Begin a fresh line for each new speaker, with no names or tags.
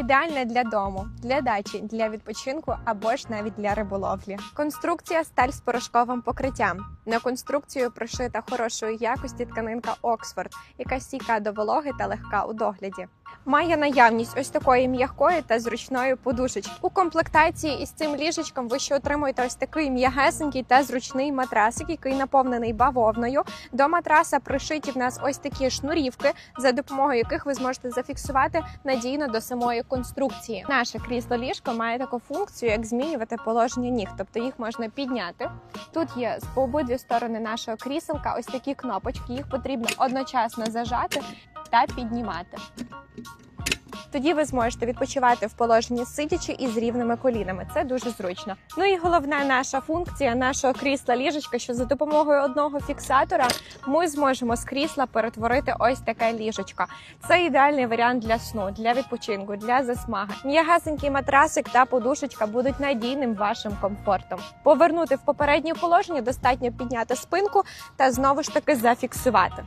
Ідеальне для дому, для дачі, для відпочинку або ж навіть для риболовлі. Конструкція сталь з порошковим покриттям. На конструкцію прошита хорошої якості тканинка Оксфорд, яка стійка до вологи та легка у догляді. Має наявність ось такої м'якої та зручної подушечки. У комплектації із цим ліжечком ви ще отримуєте ось такий м'ягесенький та зручний матрасик, який наповнений бавовною. До матраса пришиті в нас ось такі шнурівки, за допомогою яких ви зможете зафіксувати надійно до самої конструкції. Наше крісло ліжко має таку функцію, як змінювати положення ніг, тобто їх можна підняти. Тут є з обидві сторони нашого кріселка ось такі кнопочки. Їх потрібно одночасно зажати та піднімати. Тоді ви зможете відпочивати в положенні сидячи і з рівними колінами. Це дуже зручно. Ну і головна наша функція нашого крісла ліжечка, що за допомогою одного фіксатора ми зможемо з крісла перетворити ось таке ліжечко. Це ідеальний варіант для сну, для відпочинку, для засмаги. М'ягасенький матрасик та подушечка будуть надійним вашим комфортом. Повернути в попереднє положення достатньо підняти спинку та знову ж таки зафіксувати.